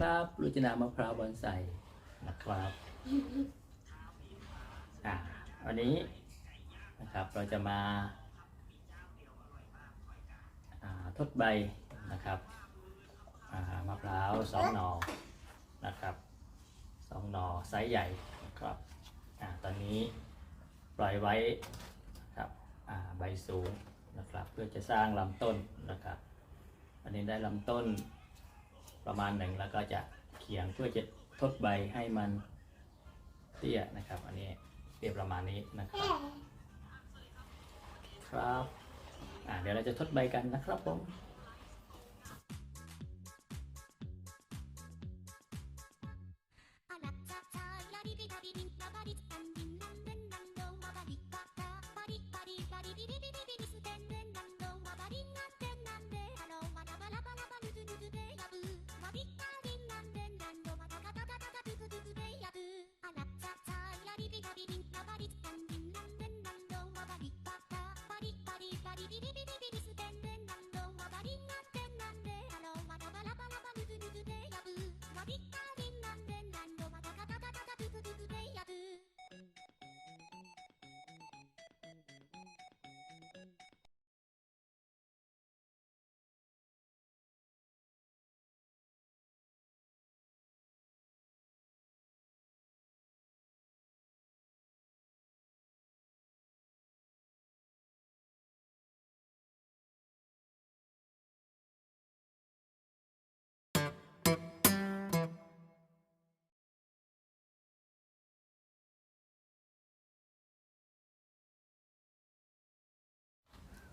ครับรุจนามะพร้าวบอนไซนะครับอ่าวันนี้นะครับเราจะมาทดใบนะครับมะพร้าวสองหนอนะครับสองหนอไซส์ใหญ่นะครับอ่าตอนนี้ปล่อยไว้นะครับใบสูงนะครับ เพื่อจะสร้างลำต้นนะครับ อันนี้ได้ลำต้น ประมาณหนึ่งแล้วก็จะเขียงเพื่อจะทดใบให้มันเตี้ยนะครับ อันนี้เตี้ยประมาณนี้นะครับ ครับ อ่าเดี๋ยวเราจะทดใบกันนะครับผม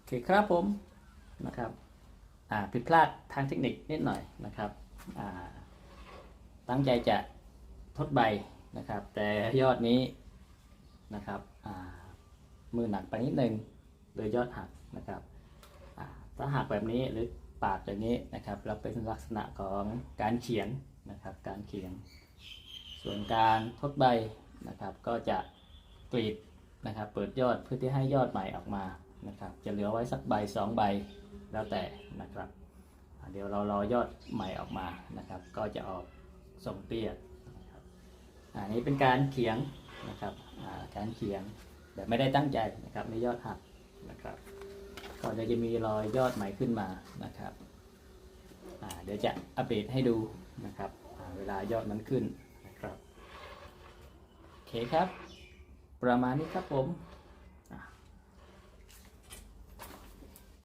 เคครับผมนะครับผิดพลาดทางเทคนิคนิดหน่อยนะครับตั้งใจจะทดใบนะครับ แต่ยอดนี้นะครับมือหนักไปนิดนึงเลยยอดหักนะครับถ้าหักแบบนี้หรือปาดอย่างนี้นะครับเราเป็นลักษณะของการเขียงนะครับ การเขียงส่วนการทดใบนะครับ ก็จะกรีดนะครับ เปิดยอดเพื่อที่ให้ยอดใหม่ออกมา นะครับ จะเหลือไว้สักใบสองใบแล้วแต่นะครับ เดี๋ยวเรารอยอดใหม่ออกมานะครับ ก็จะออกทรงเตี้ยนะครับอันนี้เป็นการเขียงนะครับการเขียงแบบไม่ได้ตั้งใจนะครับในยอดหักนะครับก็จะมีรอยยอดใหม่ขึ้นมานะครับเดี๋ยวจะอัปเดตให้ดูนะครับเวลายอดมันขึ้นนะครับโอเคครับ ประมาณนี้ครับผม